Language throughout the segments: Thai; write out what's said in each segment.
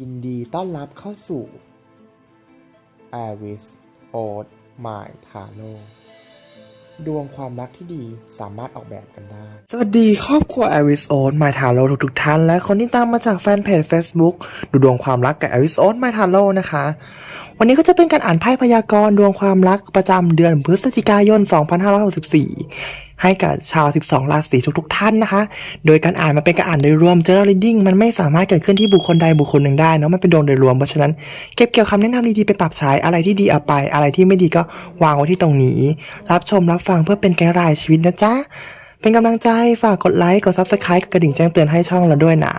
ยินดีต้อนรับเข้าสู่ a r i s o d My t a r o ดวงความรักที่ดีสามารถออกแบบกันได้ สวัสดีครอบครัว a r i s o d My t a r o ทุกทุกๆท่าน และคนที่ตามมาจากแฟนเพจ Facebook ดูดวงความรักกับ a r i s o d My t a r o นะคะ วันนี้ก็จะเป็นการอ่านไพ่พยากรณ์ดวงความรักประจำเดือนพฤศจิกายน 2564 ให้กับชาว 12 ราศีทุกๆท่านนะคะ โดยการอ่านมันเป็นการอ่านโดยรวม general reading มันไม่สามารถเกิดขึ้นที่บุคคลใดบุคคลหนึ่งได้เนาะมันเป็นดวงโดยรวมเพราะฉะนั้นเก็บเกี่ยวคำแนะนำดีๆไปปรับใช้อะไรที่ดีเอาไป อะไรที่ไม่ดีก็วางไว้ที่ตรงนี้ รับชมรับฟังเพื่อเป็นไกด์ไลน์ชีวิตนะจ๊ะ เป็นกำลังใจฝากกดไลค์กด Subscribe กดกระดิ่งแจ้งเตือนให้ช่องเราด้วยนะ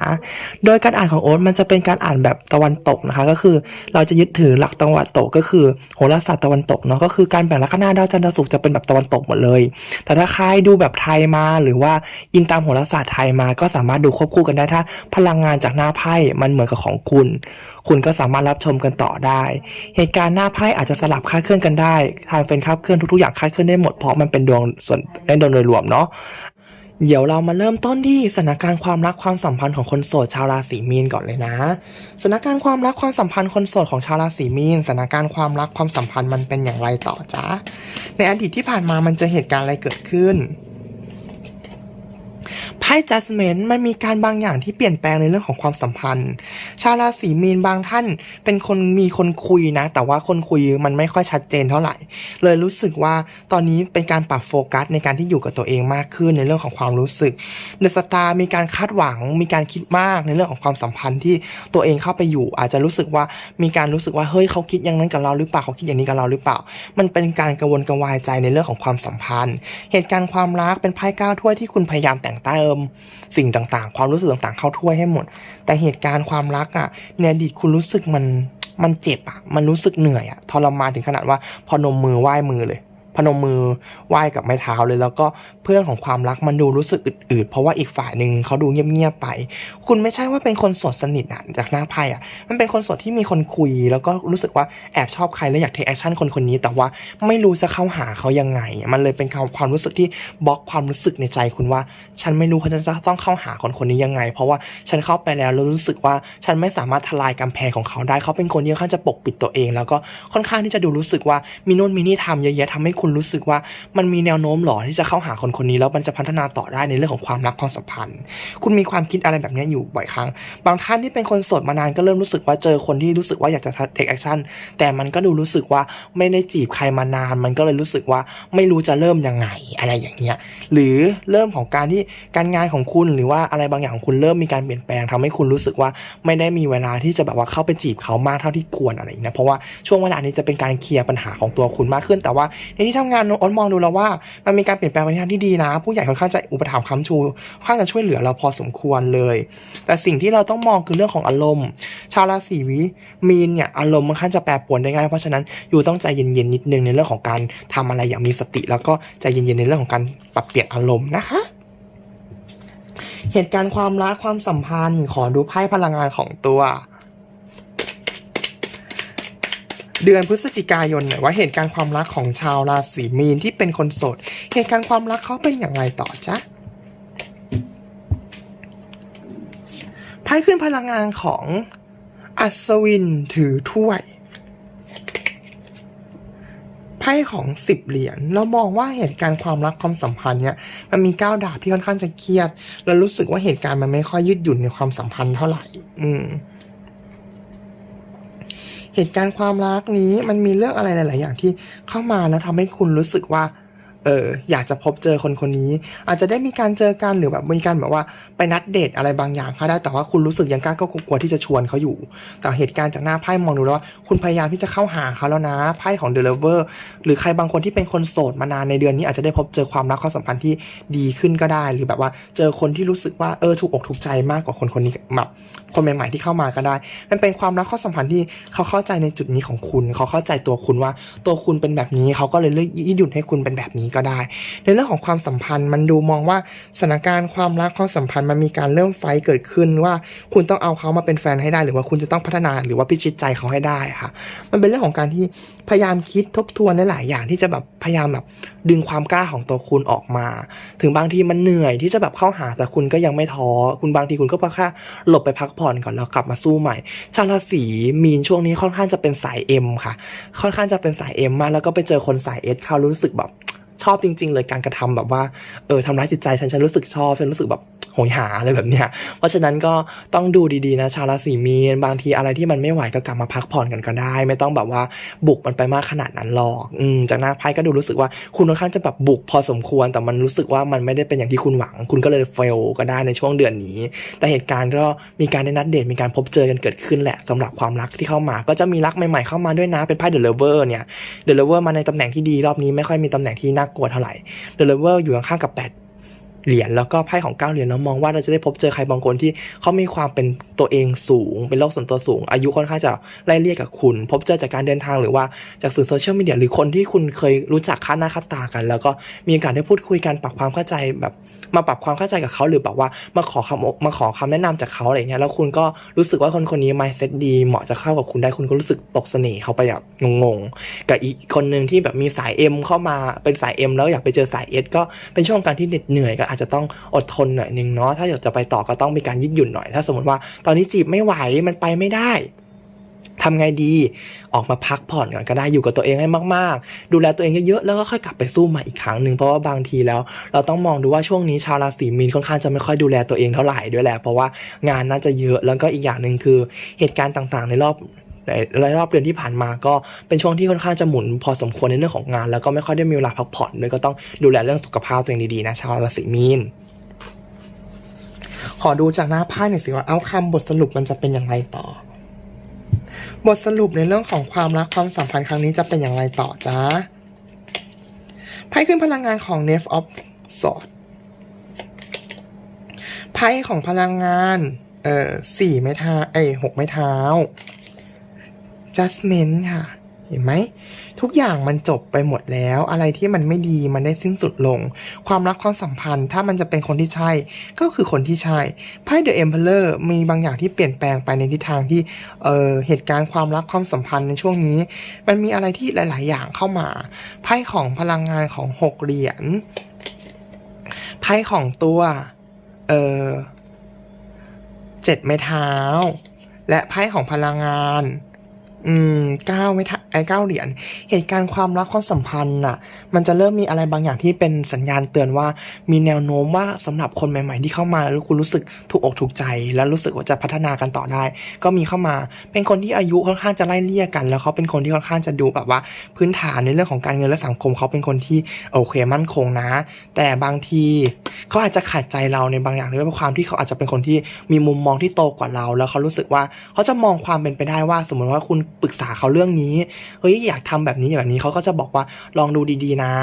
โดยการอ่านของโอ๊ตมันจะเป็นการอ่านแบบตะวันตกนะคะ ก็คือเราจะยึดถือหลักตะวันตกก็คือโหราศาสตร์ตะวันตกเนาะก็คือการแบ่งลัคนาดาวจันทร์ดาวศุกร์จะเป็นแบบตะวันตกหมดเลย แต่ถ้าใครดูแบบไทยมาหรือว่าอินตามโหราศาสตร์ไทยมาก็สามารถดูควบคู่กันได้ถ้า พลังงานจากหน้าไพ่มันเหมือนกับของคุณ คุณก็สามารถรับชมกันต่อได้ เหตุการณ์หน้าไพ่อาจจะสลับคาดเคลื่อนกันได้ทางเป็นคาดเคลื่อนทุกๆอย่างคาดเคลื่อนได้หมดเพราะมันเป็นดวงส่วนในดวงโดยรวมเนาะเดี๋ยวเรามาเริ่มต้นที่สถานการณ์ความรักความสัมพันธ์ของคนโสดชาวราศีมีนก่อนเลยนะสถานการณ์ความรักความสัมพันธ์คนโสดของชาวราศีมีนสถานการณ์ความรักความสัมพันธ์มันเป็นอย่างไรต่อจ๊ะในอดีตที่ผ่านมามันจะเหตุการณ์อะไรเกิดขึ้น ไพ่ judgment มันมีการบางอย่างที่เปลี่ยนแปลงในเรื่องของความสัมพันธ์ ชาวราศีมีนบางท่านเป็นคนมีคนคุยนะ แต่ว่าคนคุยมันไม่ค่อยชัดเจนเท่าไหร่ เลยรู้สึกว่าตอนนี้เป็นการปรับโฟกัสในการที่อยู่กับตัวเองมากขึ้นในเรื่องของความรู้สึกเดอะสตาร์มีการคาดหวัง มีการคิดมากในเรื่องของความสัมพันธ์ที่ตัวเองเข้าไปอยู่ อาจจะรู้สึกว่ามีการรู้สึกว่าเฮ้ยเขาคิดอย่างนั้นกับเราหรือเปล่าเขาคิดอย่างนี้กับเราหรือเปล่า มันเป็นการกังวลกังวายใจในเรื่องของความสัมพันธ์ เหตุการณ์ความรักเป็นไพ่ก้าวถ้วยที่คุณพยายามแต่งเติมสิ่งต่างๆ ความรู้สึกต่างๆ เข้าถ้วยให้หมด แต่เหตุการณ์ความรักอะในอดีตคุณรู้สึกมันมันเจ็บอะ มันรู้สึกเหนื่อยอะทรมานถึงขนาดว่าพอนมมือไหว้มือเลย พนมมือไหว้กับไม้เท้าเลย แล้วก็เพื่อนของความรักมันดูรู้สึกอึดๆเพราะว่าอีกฝ่ายหนึ่งเขาดูเงียบๆไป คุณไม่ใช่ว่าเป็นคนสดสนิทอะจากหน้าไพ่อะมันเป็นคนสดที่มีคนคุย แล้วก็รู้สึกว่าแอบชอบใครแล้วอยากเทคแอคชั่นคนคนนี้ แต่ว่าไม่รู้จะเข้าหาเขายังไง มันเลยเป็นความความรู้สึกที่บล็อกความรู้สึกในใจคุณว่า ฉันไม่รู้ว่าฉันจะต้องเข้าหาคนคนนี้ยังไง เพราะว่าฉันเข้าไปแล้วแล้วรู้สึกว่าฉันไม่สามารถทลายกำแพงของเขาได้เขาเป็นคนที่ค่อนข้างจะปกปิดตัวเอง แล้วก็ค่อนข้างที่จะดูรู้สึกว่ามีโน่นมีนี่ทำเยอะแยะทำให้คุณคุณรู้สึกว่ามันมีแนวโน้มหรอที่จะเข้าหาคนคนนี้แล้วมันจะพัฒนาต่อได้ในเรื่องของความรักความสัมพันธ์ คุณมีความคิดอะไรแบบนี้อยู่บ่อยครั้ง บางท่านที่เป็นคนโสดมานานก็เริ่มรู้สึกว่าเจอคนที่รู้สึกว่าอยากจะ take action แต่มันก็ดูรู้สึกว่าไม่ได้จีบใครมานาน มันก็เลยรู้สึกว่าไม่รู้จะเริ่มยังไงอะไรอย่างเงี้ยหรือเริ่มของการที่การงานของคุณหรือว่าอะไรบางอย่างของคุณเริ่มมีการเปลี่ยนแปลงทำให้คุณรู้สึกว่าไม่ได้มีเวลาที่จะแบบว่าเข้าไปจีบเขามากเท่าที่ควรอะไรอย่างเงี้ยเพราะว่าช่วงเวลานี้จะเป็นการเคลียร์ปัญหาของตัวคุณมากขึ้น แต่ว่าในที่ทำงานอ้นมองดูแล้วว่า มันมีการเปลี่ยนแปลงไปในทางที่ดีนะ ผู้ใหญ่ค่อนข้างจะอุปถัมภ์ค้ำชูค่อนข้างจะช่วยเหลือเราพอสมควรเลย แต่สิ่งที่เราต้องมองคือเรื่องของอารมณ์ ชาวราศีวิมีนเนี่ยอารมณ์มันค่อนข้างจะแปรปรวนได้ง่ายเพราะฉะนั้นอยู่ต้องใจเย็นๆนิดนึงในเรื่องของการทำอะไรอย่างมีสติ แล้วก็ใจเย็นๆในเรื่องของการปรับเปลี่ยนอารมณ์นะคะเหตุการณ์ความรักความสัมพันธ์ ขอดูไพ่พลังงานของตัว เดือนพฤศจิกายนหน่อยว่าเหตุการณ์ความรักของชาวราศีมีนที่เป็นคนโสด เหตุการณ์ความรักเขาเป็นอย่างไรต่อจ๊ะไพ่ขึ้นพลังงานของอัศวินถือถ้วยไพ่ของสิบเหรียญเรามองว่าเหตุการณ์ความรักความสัมพันธ์เนี่ยมันมีก้าวดาบที่ค่อนข้างจะเครียด แล้วรู้สึกว่าเหตุการณ์มันไม่ค่อยยืดหยุ่นในความสัมพันธ์เท่าไหร่ อืม เหตุการณ์ความรักนี้มันมีเรื่องอะไรหลาย ๆ อย่างที่เข้ามาแล้วทำให้คุณรู้สึกว่าเอออยากจะพบเจอคนคนนี้ อาจจะได้มีการเจอกันหรือแบบมีการแบบว่าไปนัดเดทอะไรบางอย่างก็ได้แต่ว่าคุณรู้สึกยังกล้าก็กลัวที่จะชวนเขาอยู่ แต่เหตุการณ์จากหน้าไพ่มองดูแล้วว่าคุณพยายามที่จะเข้าหาเขาแล้วนะไพ่ของเดลิเวอร์หรือใครบางคนที่เป็นคนโสดมานานในเดือนนี้อาจจะได้พบเจอความรักความสัมพันธ์ที่ดีขึ้นก็ได้ หรือแบบว่าเจอคนที่รู้สึกว่าเออถูกอกถูกใจมากกว่าคนคนนี้แบบ คนใหม่ๆที่เข้ามาก็ได้ มันเป็นความรักข้อสัมพันธ์ที่เขาเข้าใจในจุดนี้ของคุณ เขาเข้าใจตัวคุณว่าตัวคุณเป็นแบบนี้ เขาก็เลยเลือกยืดหยุ่นให้คุณเป็นแบบนี้ก็ได้ ในเรื่องของความสัมพันธ์มันดูมองว่าสถานการณ์ความรักความสัมพันธ์มันมีการเริ่มไฟเกิดขึ้นว่าคุณต้องเอาเขามาเป็นแฟนให้ได้ หรือว่าคุณจะต้องพัฒนาหรือว่าพิชิตใจเขาให้ได้ค่ะ มันเป็นเรื่องของการที่ พยายามคิดทบทวนหลายๆอย่างที่จะแบบพยายามแบบดึงความกล้าของตัวคุณออกมา ถึงบางทีมันเหนื่อยที่จะแบบเข้าหาแต่คุณก็ยังไม่ท้อคุณบางทีคุณก็แค่หลบไปพักผ่อนก่อนแล้วกลับมาสู้ใหม่ ชาวราศีมีนช่วงนี้ค่อนข้างจะเป็นสายเอ็มค่ะ ค่อนข้างจะเป็นสายเอ็มมากแล้วก็ไปเจอคนสายเอสเขารู้สึกแบบชอบจริง ๆ เลยการกระทำแบบว่าเออทำร้ายจิตใจฉันฉันรู้สึกชอบฉันรู้สึกแบบ หยหาอะไรแบบเนี้ย เพราะฉะนั้นก็ต้องดูดีๆนะชาวราศีมีนบางทีอะไรที่มันไม่ไหวก็กลับมาพักผ่อนกันก็ได้ ไม่ต้องแบบว่าบุกมันไปมากขนาดนั้นหรอกอืมจากหน้าไพ่ก็ดูรู้สึกว่าคุณค่อนข้างจะแบบบุกพอสมควร แต่มันรู้สึกว่ามันไม่ได้เป็นอย่างที่คุณหวัง คุณก็เลยเฟลก็ได้ในช่วงเดือนนี้ แต่เหตุการณ์ก็มีการได้นัดเดทมีการพบเจอกันเกิดขึ้นแหละสำหรับความรักที่เข้ามา ก็จะมีรักใหม่ๆเข้ามาด้วยนะเป็นไพ่เดอะเลเวอร์เนี่ยเดอะเลเวอร์มาในตำแหน่งที่ดีรอบนี้ไม่ค่อยมีตำแหน่งที่น่ากลัวเท่าไหร่เดอะเลเวอร์อยู่ข้างๆกับ8 เหรียญแล้วก็ไพ่ของ9เหรียญแล้วมองว่าเราจะได้พบเจอใครบางคนที่เขามีความเป็นตัวเองสูง เป็นโลกส่วนตัวสูง อายุค่อนข้างจะไล่เรียกกับคุณ พบเจอจากการเดินทางหรือว่าจากสื่อโซเชียลมีเดียหรือคนที่คุณเคยรู้จักค่าหน้าค่าตากัน แล้วก็มีโอกาสได้พูดคุยกันปรับความเข้าใจแบบมาปรับความเข้าใจกับเขาหรือแบบว่ามาขอคำมาขอคำแนะนำจากเขาอะไรเงี้ยแล้วคุณก็รู้สึกว่าคนคนนี้ mindset ดีเหมาะจะเข้ากับคุณได้คุณก็รู้สึกตกเสน่ห์เขาไปแบบงงๆกับอีกคนหนึ่งที่แบบมีสาย M เข้ามาเป็นสาย M แล้วอยากไปเจอสาย S ก็เป็นช่วงการที่เหน็ดเหนื่อยก็อาจจะต้องอดทนหน่อยนึงเนาะถ้าอยากจะไปต่อก็ต้องมีการยืดหยุ่นหน่อย ถ้าสมมติว่าตอนนี้จีบไม่ไหวมันไปไม่ได้ทำไงดี ออกมาพักผ่อนก่อนก็ได้อยู่กับตัวเองให้มาก ๆ ดูแลตัวเองเยอะๆ แล้วก็ค่อยกลับไปสู้ใหม่อีกครั้งหนึ่งเพราะว่าบางทีแล้ว เราต้องมองดูว่าช่วงนี้ชาวราศีมีนค่อนข้างจะไม่ค่อยดูแลตัวเองเท่าไหร่ด้วยแหละเพราะว่างานน่าจะเยอะแล้วก็อีกอย่างหนึ่งคือเหตุการณ์ต่างๆ ในรอบ ในรอบเดือนที่ผ่านมาก็เป็นช่วงที่ค่อนข้างจะหมุนพอสมควรในเรื่องของงาน แล้วก็ไม่ค่อยได้มีเวลาพักผ่อนด้วยก็ต้องดูแลเรื่องสุขภาพตัวเองดีๆนะชาวราศีมีนขอดูจากหน้าไพ่หน่อยสิว่าเอาคำบทสรุปมันจะเป็นอย่างไรต่อ บทสรุปในเรื่องของความรักความสัมพันธ์ครั้งนี้จะเป็นอย่างไรต่อจ้าไพ่ขึ้นพลังงานของ n e f of Swords ไพ่ของพลังงาน เอ่อสี่ไม้เท้าเอ้หกไม้เท้า judgment ค่ะ เห็นไหม ทุกอย่างมันจบไปหมดแล้ว อะไรที่มันไม่ดีมันได้สิ้นสุดลง ความรักความสัมพันธ์ถ้ามันจะเป็นคนที่ใช่ ก็คือคนที่ใช่ไพ่ The Emperor มีบางอย่างที่เปลี่ยนแปลงไปในทิศทางที่เออเหตุการณ์ความรักความสัมพันธ์ในช่วงนี้ มันมีอะไรที่หลาย ๆ อย่างเข้ามาไพ่ของพลังงานของหกเหรียญไพ่ของตัวเออเจ็ดไม้เท้า และไพ่ของพลังงาน อืมเก้าไม่ทัไอเก้าเหรียญเหตุการณ์ความรักความสัมพันธ์น่ะ มันจะเริ่มมีอะไรบางอย่างที่เป็นสัญญาณเตือนว่ามีแนวโน้มว่าสำหรับคนใหม่ ๆ ที่เข้ามาแล้วคุณรู้สึกถูกอกถูกใจ แล้วรู้สึกว่าจะพัฒนากันต่อได้ ก็มีเข้ามาเป็นคนที่อายุค่อนข้างจะไล่เลี่ยกัน แล้วเขาเป็นคนที่ค่อนข้างจะดูแบบว่า พื้นฐานในเรื่องของการเงินและสังคมเขาเป็นคนที่โอเคมั่นคงนะ แต่บางทีเขาอาจจะขัดใจเราในบางอย่างด้วยความที่เขาอาจจะเป็นคนที่มีมุมมองที่โตกว่าเรา แล้วเขารู้สึกว่าเขาจะมองความเป็นไปได้ว่า สมมติว่าคุณปรึกษาเขาเรื่องนี้เฮ้ยอยากทำแบบนี้แบบนี้เขาก็จะบอกว่าลองดูดีๆนะ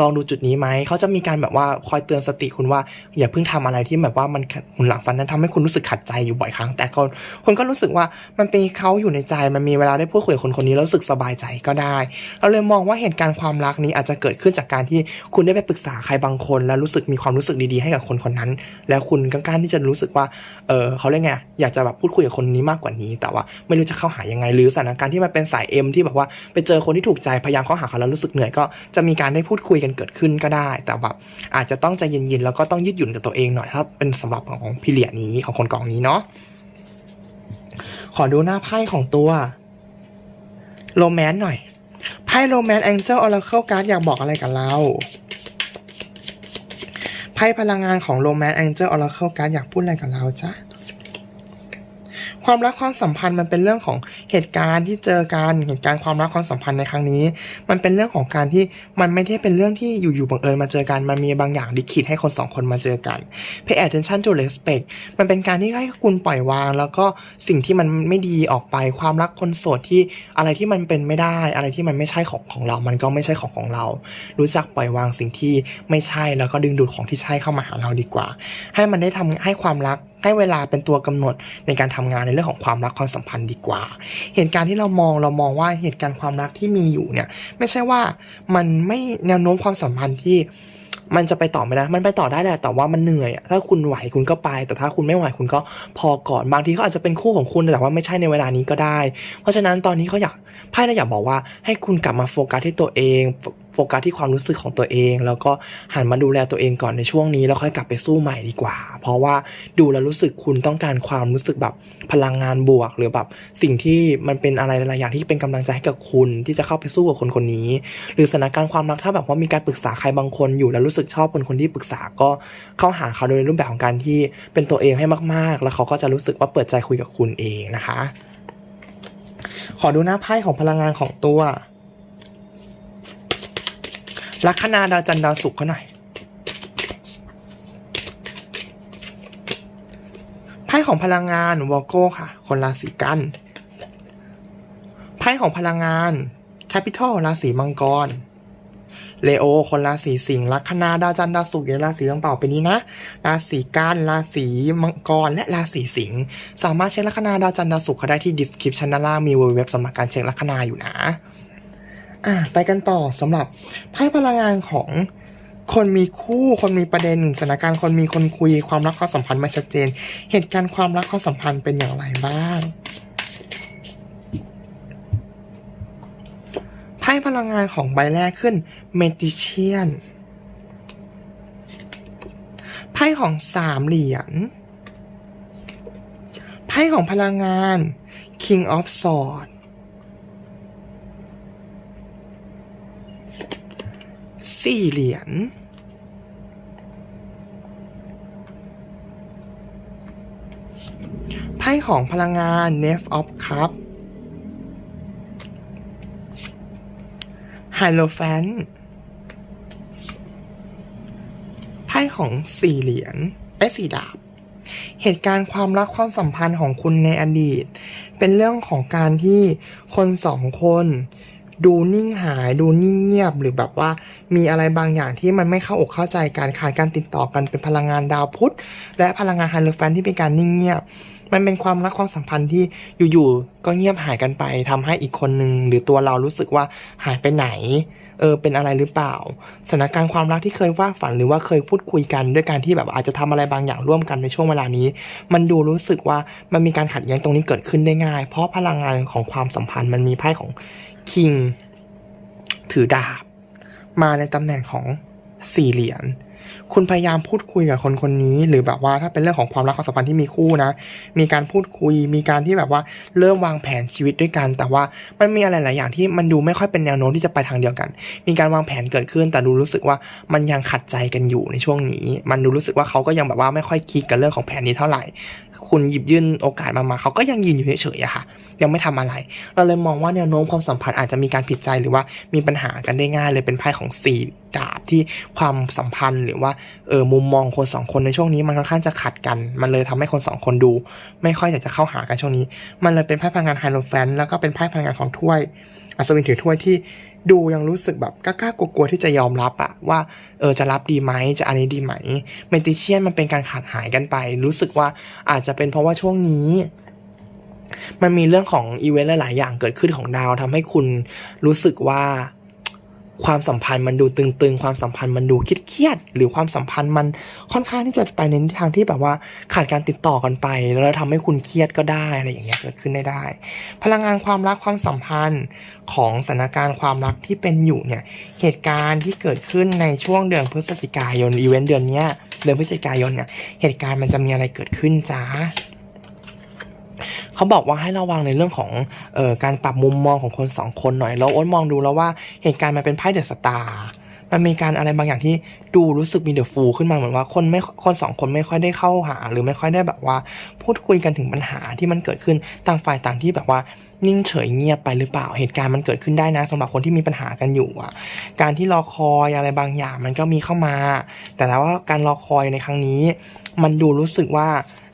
ลองดูจุดนี้ไหมเขาจะมีการแบบว่าคอยเตือนสติคุณว่า อย่าเพิ่งทำอะไรที่แบบว่ามันหุนหลังฟันนั้นทำให้คุณรู้สึกขัดใจอยู่บ่อยครั้ง แต่ก็คนก็รู้สึกว่ามันเป็นเขาอยู่ในใจมันมีเวลาได้พูดคุยกับคนคนนี้แล้วรู้สึกสบายใจก็ได้ เราเลยมองว่าเหตุการณ์ความรักนี้อาจจะเกิดขึ้นจากการที่คุณได้ไปปรึกษาใครบางคน แล้วรู้สึกมีความรู้สึกดีๆให้กับคนคนนั้น แล้วคุณก็กล้าที่จะรู้สึกว่าเออเขาเรียกไงอยากจะแบบพูดคุยกับคนนี้มากกว่านี้ แต่ว่าไม่รู้จะเข้าหายังไงหรือสถานการณ์ที่มันเป็นสายเอ็มที่แบบว่าไปเจอคนที่ถูกใจพยายามเข้าหาเขาแล้วรู้สึกเหนื่อยก็จะมีการได้พูดคุยกันเกิดขึ้นก็ได้ แต่แบบอาจจะต้องใจเย็นๆแล้วก็ต้องยืดหยุ่นกับตัวเองหน่อยถ้าเป็นสำหรับของพี่เหลียนี้ของคนกองนี้เนาะขอดูหน้าไพ่ของตัวโรแมนต์หน่อยไพ่โรแมนต์แองเจิลออร์เคิลการ์ดอยากบอกอะไรกับเราไพ่พลังงานของโรแมนต์แองเจิลออร์เคิลการ์ดอยากพูดอะไรกับเราจ๊ะ ความรักความสัมพันธ์มันเป็นเรื่องของเหตุการณ์ที่เจอกันเหตุการณ์ความรักความสัมพันธ์ในครั้งนี้ มันเป็นเรื่องของการที่มันไม่ได้เป็นเรื่องที่อยู่ๆบังเอิญมาเจอกันมันมีบางอย่างลิขิตให้คนสองคนมาเจอกัน pay attention to respect มันเป็นการที่ให้คุณปล่อยวาง แล้วก็สิ่งที่มันไม่ดีออกไปความรักคนโสดที่อะไรที่มันเป็นไม่ได้ อะไรที่มันไม่ใช่ของของเรา มันก็ไม่ใช่ของของเรา รู้จักปล่อยวางสิ่งที่ไม่ใช่แล้วก็ดึงดูดของที่ใช่เข้ามาหาเราดีกว่า ให้มันได้ทำให้ความรัก ให้เวลาเป็นตัวกำหนดในการทำงานในเรื่องของความรักความสัมพันธ์ดีกว่า เหตุการณ์ที่เรามองเรามองว่าเหตุการณ์ความรักที่มีอยู่เนี่ยไม่ใช่ว่ามันไม่แนวโน้มความสัมพันธ์ที่มันจะไปต่อไม่ได้ มันไปต่อได้แหละ แต่ว่ามันเหนื่อย ถ้าคุณไหวคุณก็ไป แต่ถ้าคุณไม่ไหวคุณก็พอก่อน บางทีเขาอาจจะเป็นคู่ของคุณ แต่ว่าไม่ใช่ในเวลานี้ก็ได้ เพราะฉะนั้นตอนนี้เขาอยากไพ่เราอยากบอกว่าให้คุณกลับมาโฟกัสที่ตัวเอง โฟกัสที่ความรู้สึกของตัวเอง แล้วก็หันมาดูแลตัวเองก่อนในช่วงนี้แล้วค่อยกลับไปสู้ใหม่ดีกว่า เพราะว่าดูแล้วรู้สึกคุณต้องการความรู้สึกแบบพลังงานบวก หรือแบบสิ่งที่มันเป็นอะไรหลายๆอย่างที่เป็นกำลังใจให้กับคุณ ที่จะเข้าไปสู้กับคนคนนี้ หรือสถานการณ์ความรักถ้าแบบว่ามีการปรึกษาใครบางคนอยู่แล้วรู้สึกชอบคนคนที่ปรึกษาก็เข้าหาเขาโดยรูปแบบของการที่เป็นตัวเองให้มาก ๆ แล้วเขาก็จะรู้สึกว่าเปิดใจคุยกับคุณเองนะคะ ขอดูหน้าไพ่ของพลังงานของตัว ลัคนาดาวจันทร์ดาวศุกร์เขาหน่อยไพ่ของพลังงานวอลโก้ค่ะ คนราศีกันไพ่ของพลังงานแคปิตอลราศีมังกรเลโอ คนราศีสิงห์ลัคนาดาวจันทร์ดาวศุกร์อยู่ราศีต่างต่อไปนี้นะ ราศีกันราศีมังกร และราศีสิงห์สามารถเช็คลัคนาดาวจันทร์ดาวศุกร์เขาได้ที่ description ด้านล่างมีเว็บสำหรับการเช็คลัคนาอยู่นะ อะไปกันต่อสำหรับไพ่พลังงานของคนมีคู่คนมีประเด็นสถานการณ์คนมีคนคุยความรักความสัมพันธ์ไม่ชัดเจน เหตุการณ์ความรักความสัมพันธ์เป็นอย่างไรบ้างไพ่พลังงานของใบแรกขึ้นเมติเชียนไพ่ของสามเหรียญไพ่ของพลังงาน King of Swords สี่เหรียญไพ่ของพลังงาน n e f of Cup ไฮโลแฟนไพ่ของสี่เหรียญไอ้สี่ดาบ เหตุการณ์ความรักความสัมพันธ์ของคุณในอดีต เป็นเรื่องของการที่คนสองคน ดูนิ่งหาย ดูนิ่งเงียบ หรือแบบว่ามีอะไรบางอย่างที่มันไม่เข้าอกเข้าใจการขาดการติดต่อกันเป็นพลังงานดาวพุธ และพลังงานไฮโลแฟนที่เป็นการนิ่งเงียบ มันเป็นความรักความสัมพันธ์ที่อยู่ๆก็เงียบหายกันไปทำให้อีกคนนึงหรือตัวเรารู้สึกว่าหายไปไหน เออเป็นอะไรหรือเปล่าสถานการณ์ความรักที่เคยวาดฝันหรือว่าเคยพูดคุยกันด้วยการที่แบบอาจจะทำอะไรบางอย่างร่วมกันในช่วงเวลานี้ มันดูรู้สึกว่ามันมีการขัดแย้งตรงนี้เกิดขึ้นได้ง่าย เพราะพลังงานของความสัมพันธ์มันมีไพ่ของคิงถือดาบมาในตำแหน่งของสี่เหรียญ คุณพยายามพูดคุยกับคนคนนี้ หรือแบบว่าถ้าเป็นเรื่องของความรักความสัมพันธ์ที่มีคู่นะ มีการพูดคุย มีการที่แบบว่าเริ่มวางแผนชีวิตด้วยกัน แต่ว่ามันมีอะไรหลายอย่างที่มันดูไม่ค่อยเป็นแนวโน้มที่จะไปทางเดียวกัน มีการวางแผนเกิดขึ้น แต่ดูรู้สึกว่ามันยังขัดใจกันอยู่ในช่วงนี้ มันดูรู้สึกว่าเขาก็ยังแบบว่าไม่ค่อยคิดกับเรื่องของแผนนี้เท่าไหร่ คุณหยิบยื่นโอกาสมามาเขาก็ยังยืนอยู่เฉยๆอะค่ะ ยังไม่ทำอะไร เราเลยมองว่าแนวโน้มความสัมพันธ์อาจจะมีการผิดใจหรือว่ามีปัญหากันได้ง่ายเลยเป็นไพ่ของสี่ดาบที่ความสัมพันธ์หรือว่าเออมุมมองคนสองคนในช่วงนี้มันค่อนข้างจะขัดกัน มันเลยทำให้คนสองคนดู ไม่ค่อยอยากจะเข้าหากันช่วงนี้ มันเลยเป็นไพ่พลังงานไฮโลแฟนแล้วก็เป็นไพ่พลังงานของถ้วย อัศวินถือถ้วยที่ดูยังรู้สึกแบบกล้าๆกลัวๆที่จะยอมรับอะว่าเออจะรับดีไหมจะอันนี้ดีไหมเมติเชียนมันเป็นการขาดหายกันไป รู้สึกว่าอาจจะเป็นเพราะว่าช่วงนี้มันมีเรื่องของอีเวนต์หลาย ๆ อย่างเกิดขึ้นของดาวทำให้คุณรู้สึกว่า ความสัมพันธ์มันดูตึงๆ ความสัมพันธ์มันดูคิดเครียด หรือความสัมพันธ์มันค่อนข้างที่จะไปในทิศทางที่แบบว่าขาดการติดต่อกันไป แล้วทำให้คุณเครียดก็ได้อะไรอย่างเงี้ยเกิดขึ้นได้ได้ พลังงานความรักความสัมพันธ์ของสถานการณ์ความรักที่เป็นอยู่เนี่ยเหตุการณ์ที่เกิดขึ้นในช่วงเดือนพฤศจิกายนอีเวนต์เดือนเนี้ยเดือนพฤศจิกายนเนี่ยเหตุการณ์มันจะมีอะไรเกิดขึ้นจ้า เขาบอกว่าให้ระวังในเรื่องของเอ่อการปรับมุมมองของคนสองคนหน่อยแล้วอ้นมองดูแล้วว่าเหตุการณ์มันเป็นไพ่เดอะสตาร์มันมีการอะไรบางอย่างที่ดูรู้สึกมีเดอะฟูขึ้นมาเหมือนว่าคนไม่คนสองคนไม่ค่อยได้เข้าหา หรือไม่ค่อยได้แบบว่า พูดคุยกันถึงปัญหาที่มันเกิดขึ้นต่างฝ่ายต่างที่แบบว่านิ่งเฉยเงียบไปหรือเปล่าเหตุการณ์มันเกิดขึ้นได้นะสำหรับคนที่มีปัญหากันอยู่อะ การที่รอคอยอะไรบางอย่างมันก็มีเข้ามา แต่แล้วว่าการรอคอยในครั้งนี้ มันดูรู้สึกว่า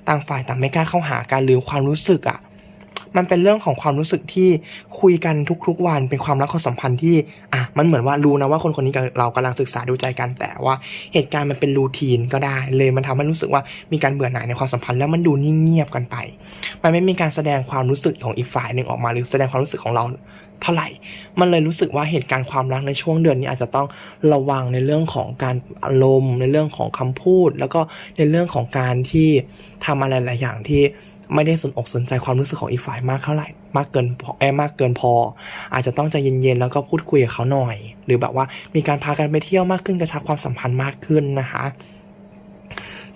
ต่างฝ่ายต่างไม่กล้าเข้าหากันหรือความรู้สึกอะมันเป็นเรื่องของความรู้สึกที่คุยกันทุกๆวันเป็นความรักความสัมพันธ์ที่อะมันเหมือนว่ารู้นะว่าคนคนนี้กับเรากำลังศึกษาดูใจกันแต่ว่าเหตุการณ์มันเป็นรูทีนก็ได้ เลยมันทำให้รู้สึกว่ามีการเบื่อหน่ายในความสัมพันธ์แล้วมันดูนิ่งเงียบกันไป มันไม่มีการแสดงความรู้สึกของอีกฝ่ายหนึ่งออกมา หรือแสดงความรู้สึกของเรา เท่าไหร่ มันเลยรู้สึกว่าเหตุการณ์ความรักในช่วงเดือนนี้อาจจะต้องระวังในเรื่องของการอารมณ์ ในเรื่องของคำพูด แล้วก็ในเรื่องของการที่ทำอะไรหลายอย่างที่ไม่ได้สนอกสนใจความรู้สึกของอีกฝ่ายมากเท่าไหร่ มากเกินพอเอ้ยมากเกินพอ อาจจะต้องใจเย็นๆแล้วก็พูดคุยกับเขาหน่อย หรือแบบว่ามีการพากันไปเที่ยวมากขึ้นกระชับความสัมพันธ์มากขึ้นนะคะ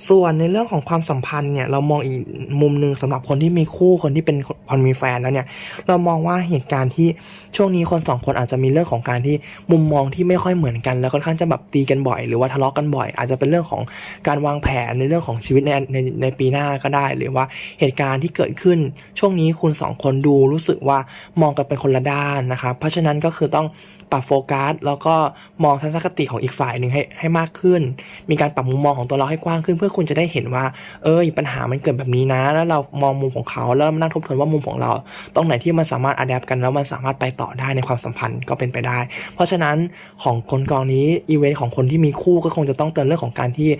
ส่วนในเรื่องของความสัมพันธ์เนี่ยเรามองอีกมุมหนึ่งสำหรับคนที่มีคู่คนที่เป็นคนมีแฟนแล้วเนี่ยเรามองว่าเหตุการณ์ที่ช่วงนี้คนสองคนอาจจะมีเรื่องของการที่มุมมองที่ไม่ค่อยเหมือนกัน แล้วค่อนข้างจะแบบตีกันบ่อย หรือว่าทะเลาะกันบ่อย อาจจะเป็นเรื่องของการวางแผนในเรื่องของชีวิตในในในปีหน้าก็ได้ หรือว่าเหตุการณ์ที่เกิดขึ้นช่วงนี้คุณสองคนดูรู้สึกว่ามองกันเป็นคนละด้านนะครับเพราะฉะนั้นก็คือต้องปรับโฟกัสแล้วก็มองทัศนคติของอีกฝ่ายหนึ่งให้ให้มากขึ้น มีการปรับมุมมองของตัวเราให้กว้างขึ้นเพื่อื่อคุณจะได้เห็นว่า เออปัญหามันเกิดแบบนี้นะ แล้วเรามองมุมของเขาแล้วมานั่งทบทวนว่ามุมของเรา ตรงไหนที่มันสามารถอัดแอปกันแล้วมันสามารถไปต่อได้ในความสัมพันธ์ก็เป็นไปได้ เพราะฉะนั้นของคนกองนี้อีเวนต์ของคนที่มีคู่ก็คงจะต้องเตือนเรื่องของการที่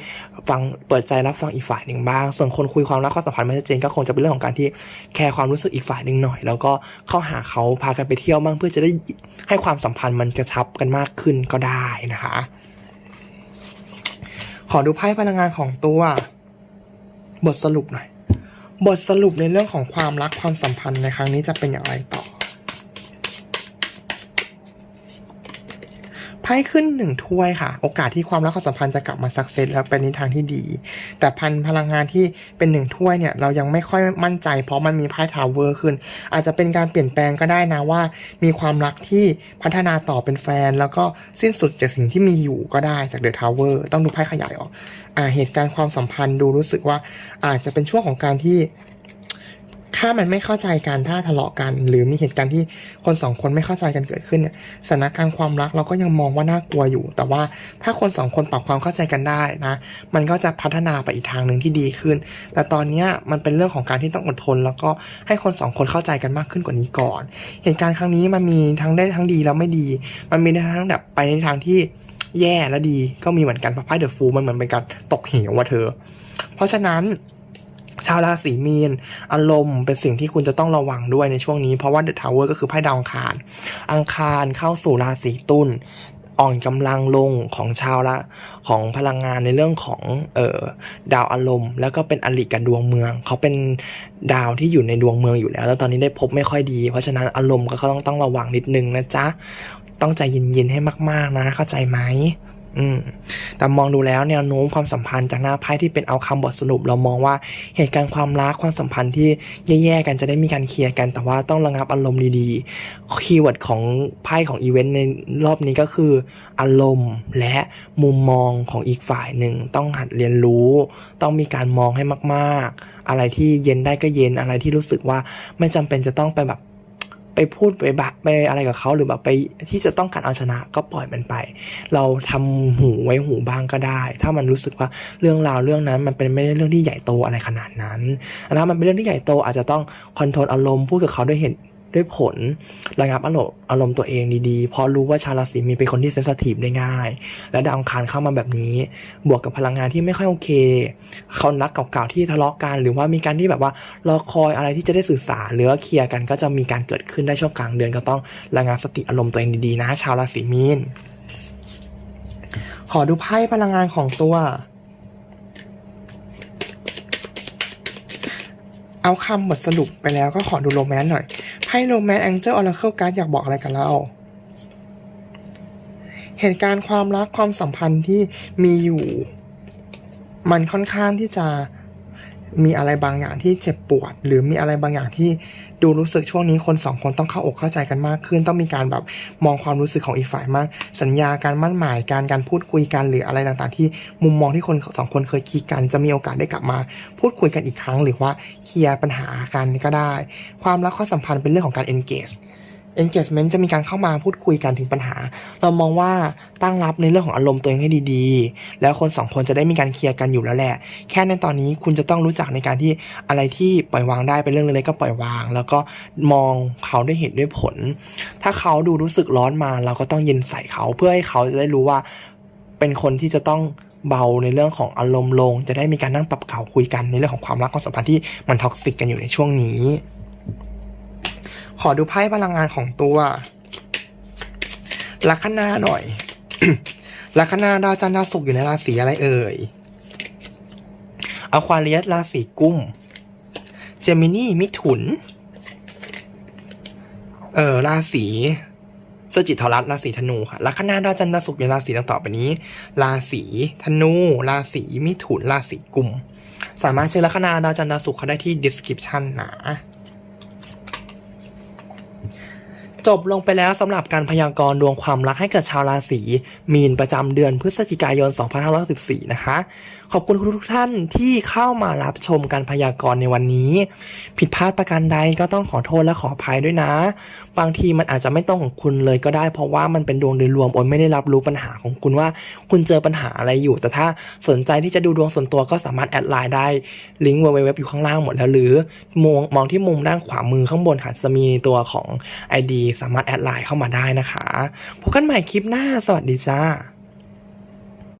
ฟังเปิดใจรับฟังอีกฝ่ายหนึ่งบ้าง ส่วนคนคุยความรักความสัมพันธ์ไม่ชัดเจนก็คงจะเป็นเรื่องของการที่แคร์ความรู้สึกอีกฝ่ายหนึ่งหน่อย แล้วก็เข้าหาเขาพากันไปเที่ยวบ้างเพื่อจะได้ให้ความสัมพันธ์มันกระชับกันมากขึ้นก็ได้นะคะ ขอดูไพ่พลังงานของตัว บทสรุปหน่อย บทสรุปในเรื่องของความรักความสัมพันธ์ในครั้งนี้จะเป็นอย่างไรต่อ ไพ่ขึ้นหนึ่งถ้วยค่ะ โอกาสที่ความรักความสัมพันธ์จะกลับมาสักเซสแล้วเป็นในทางที่ดี แต่พันพลังงานที่เป็นหนึ่งถ้วยเนี่ยเรายังไม่ค่อยมั่นใจ เพราะมันมีไพ่ทาวเวอร์ขึ้น อาจจะเป็นการเปลี่ยนแปลงก็ได้นะว่า มีความรักที่พัฒนาต่อเป็นแฟน แล้วก็สิ้นสุดจากสิ่งที่มีอยู่ก็ได้จากเดอะทาวเวอร์ต้องดูไพ่ขยายออกอ่าเหตุการณ์ความสัมพันธ์ดูรู้สึกว่าอาจจะเป็นช่วงของการที่ ถ้ามันไม่เข้าใจกันถ้าทะเลาะกัน หรือมีเหตุการณ์ที่คนสองคนไม่เข้าใจกันเกิดขึ้นเนี่ยสถานการณ์ความรักเราก็ยังมองว่าน่ากลัวอยู่ แต่ว่าถ้าคนสองคนปรับความเข้าใจกันได้นะ มันก็จะพัฒนาไปอีกทางหนึ่งที่ดีขึ้น แต่ตอนนี้มันเป็นเรื่องของการที่ต้องอดทน แล้วก็ให้คนสองคนเข้าใจกันมากขึ้นกว่านี้ก่อน เหตุการณ์ครั้งนี้มันมีทั้งได้ทั้งดีแล้วไม่ดี มันมีทั้งแบบไปในทางที่แย่และดีก็มีเหมือนกันเพราะไพ่เดอะฟูมันเหมือนเป็นการตกเหวว่ะเธอ เพราะฉะนั้น ชาวราศีมีน อารมณ์เป็นสิ่งที่คุณจะต้องระวังด้วยในช่วงนี้ เพราะว่าเดอะทาวเวอร์ก็คือไพ่ดาวอังคาร อังคารเข้าสู่ราศีตุลอ่อนกำลังลงของชาวละของพลังงานในเรื่องของเอ่อดาวอารมณ์ แล้วก็เป็นอลิกับดวงเมือง เขาเป็นดาวที่อยู่ในดวงเมืองอยู่แล้ว แล้วตอนนี้ได้พบไม่ค่อยดี เพราะฉะนั้นอารมณ์ก็ต้องต้องระวังนิดนึงนะจ๊ะ ต้องใจเย็นๆให้มากๆนะเข้าใจไหม อืมแต่มองดูแล้วแนวโน้มความสัมพันธ์จากหน้าไพ่ที่เป็นเอาคำบทสรุป เรามองว่าเหตุการณ์ความรักความสัมพันธ์ที่แย่ๆกันจะได้มีการเคลียร์กัน แต่ว่าต้องระงับอารมณ์ดีๆคีย์เวิร์ดของไพ่ของอีเวนต์ในรอบนี้ก็คือ อารมณ์และมุมมองของอีกฝ่ายหนึ่งต้องหัดเรียนรู้ ต้องมีการมองให้มาก ๆ อะไรที่เย็นได้ก็เย็นอะไรที่รู้สึกว่าไม่จำเป็นจะต้องไปแบบ ไปพูดไปบะไปอะไรกับเขาหรือแบบไปที่จะต้องการเอาชนะก็ปล่อยมันไป เราทำหูไว้หูบ้างก็ได้ ถ้ามันรู้สึกว่าเรื่องราวเรื่องนั้น มันเป็นไม่ได้เรื่องที่ใหญ่โตอะไรขนาดนั้นนะมันเป็นเรื่องที่ใหญ่โตอาจจะต้องคอนโทรลอารมณ์พูดกับเขาด้วยเหตุ ด้วยผลระงับอารมณ์อารมณ์ตัวเองดีๆเพราะรู้ว่าชาวราศีมีนเป็นคนที่เซนสทีฟได้ง่าย และดาวอังคารเข้ามาแบบนี้ บวกกับพลังงานที่ไม่ค่อยโอเคเขานักเก่าๆที่ทะเลาะกัน หรือว่ามีการที่แบบว่ารอคอยอะไรที่จะได้สื่อสารหรือเคลียร์กันก็จะมีการเกิดขึ้นได้ช่วงกลางเดือนก็ต้องระงับสติอารมณ์ตัวเองดีๆ นะ ชาวราศีมีนขอดูไพ่พลังงานของตัว เอาคำบทสรุปไปแล้วก็ขอดูโรแมนต์หน่อย ไพ่โนแมนแองเจิลออร์เคิลการ์ดอยากบอกอะไรกับเรา เหตุการณ์ความรักความสัมพันธ์ที่มีอยู่ มันค่อนข้างที่จะ มีอะไรบางอย่างที่เจ็บปวด หรือมีอะไรบางอย่างที่ดูรู้สึกช่วงนี้คนสองคนต้องเข้าอกเข้าใจกันมากขึ้น ต้องมีการแบบมองความรู้สึกของอีกฝ่ายมาก สัญญาการมั่นหมายการการพูดคุยกันหรืออะไรต่างๆ ที่มุมมองที่คนสองคนเคยคิดกัน จะมีโอกาสได้กลับมา พูดคุยกันอีกครั้ง หรือว่าเคลียร์ปัญหากันก็ได้ ความรักความสัมพันธ์เป็นเรื่องของการ engage engagement จะมีการเข้ามาพูดคุยกันถึงปัญหา เรามองว่าตั้งรับในเรื่องของอารมณ์ตัวเองให้ดีๆ แล้วคนสองคนจะได้มีการเคลียร์กันอยู่แล้วแหละ แค่ในตอนนี้คุณจะต้องรู้จักในการที่อะไรที่ปล่อยวางได้เป็นเรื่องเล็กๆก็ปล่อยวาง แล้วก็มองเขาด้วยเหตุด้วยผล ถ้าเขาดูรู้สึกร้อนมา เราก็ต้องเย็นใส่เขาเพื่อให้เขาจะได้รู้ว่าเป็นคนที่จะต้องเบาในเรื่องของอารมณ์ลง จะได้มีการนั่งปรับเขาคุยกันในเรื่องของความรักความสัมพันธ์ที่มันท็อกซิกกันอยู่ในช่วงนี้ ขอดูไพ่พลังงานของตัวลัคนาหน่อยลัคนาดาวจันทร์ดาวศุกร์อยู่ในราศีอะไรเอ่ยอควาเรียสราศีกุมเจมินีมิถุน เออราศีเสจิตทรัสราศีธนูค่ะลัคนาดาวจันทร์ดาวศุกร์ในราศีดังต่อไปนี้ ราศีธนู ราศีมิถุน ราศีกุม สามารถเช็คลัคนาดาวจันทร์ดาวศุกร์เขาได้ที่ description นะ จบลงไปแล้วสำหรับการพยากรณ์ดวงความรักให้กับชาวราศีมีนประจำเดือนพฤศจิกายน 2514นะคะ ขอบคุณทุกท่านที่เข้ามารับชมการพยากรณ์ในวันนี้ ผิดพลาดประการใดก็ต้องขอโทษและขออภัยด้วยนะ บางทีมันอาจจะไม่ต้องของคุณเลยก็ได้ เพราะว่ามันเป็นดวงโดยรวมโอนไม่ได้รับรู้ปัญหาของคุณว่า คุณเจอปัญหาอะไรอยู่ แต่ถ้าสนใจที่จะดูดวงส่วนตัวก็สามารถแอดไลน์ได้ลิงก์ www อยู่ข้างล่างหมดแล้วหรือมองมองที่มุมด้านขวามือข้างบนค่ะจะมีตัวของ ID สามารถแอดไลน์เข้ามาได้นะคะพบกันใหม่คลิปหน้า สวัสดีจ้า